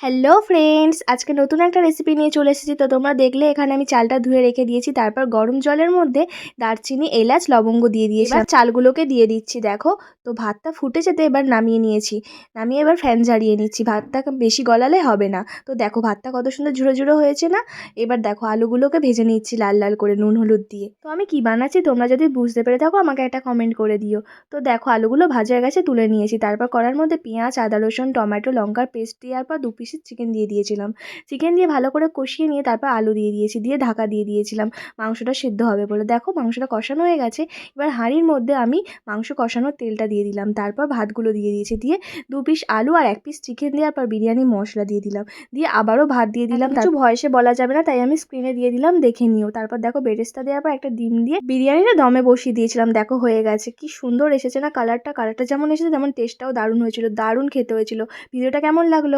Hello friends আজকে নতুন একটা রেসিপি নিয়ে চলে এসেছি। তো তোমরা দেখলে এখানে আমি চালটা ধুয়ে রেখে দিয়েছি। তারপর গরম জলের মধ্যে দারচিনি এলাচ লবঙ্গ দিয়ে দিয়েছি। এবার চালগুলোকে দিয়ে দিচ্ছি দেখো। তো ভাতটা ফুটে যেতে এবার নামিয়ে নিয়েছি। নামিয়ে এবার ফ্যান ঝাড়িয়ে নিচ্ছি। ভাতটা বেশি গলালে হবে না। তো দেখো ভাতটা কত সুন্দর ঝুড়ো ঝুড়ো হয়েছে না? এবার দেখো আলুগুলোকে ভেজে নিচ্ছি লাল লাল করে নুন হলুদ দিয়ে। তো আমি কি বানাচ্ছি তোমরা যদি বুঝতে পেরে থাকো আমাকে একটা কমেন্ট করে দিও। তো দেখো আলুগুলো ভাজা হয়ে গেছে তুলে নিয়েছি। তারপর করার মধ্যে পেঁয়াজ আদা রসুন টমেটো লঙ্কার পেস্ট দেওয়ার পর দু পিসের চিকেন দিয়ে দিয়েছিলাম। চিকেন দিয়ে ভালো করে কষিয়ে নিয়ে তারপর আলু দিয়ে দিয়েছি দিয়ে ঢাকা দিয়ে দিয়েছিলাম। মাংসটা সেদ্ধ হবে বলে। দেখো মাংসটা কষানো হয়ে গেছে। এবার হাঁড়ির মধ্যে আমি মাংস কষানোর তেলটা দিয়ে দিলাম। তারপর ভাতগুলো দিয়ে দিয়েছি। দিয়ে দু পিস আলু আর এক পিস চিকেন দেওয়ার পর বিরিয়ানি মশলা দিয়ে দিলাম। দিয়ে আবারও ভাত দিয়ে দিলাম। কিছু ভয়েসে বলা যাবে না তাই আমি স্ক্রিনে দিয়ে দিলাম। দেখে নিও। তারপর দেখো বেরেস্তা দেওয়ার পর একটা ডিম দিয়ে বিরিয়ানিটা দমে বসিয়ে দিয়েছিলাম। দেখো হয়ে গেছে। কি সুন্দর এসেছে না? কালারটা কালারটা যেমন এসেছে তেমন টেস্টটাও দারুণ হয়েছিল। দারুণ খেতে হয়েছিল। ভিডিওটা কেমন লাগল?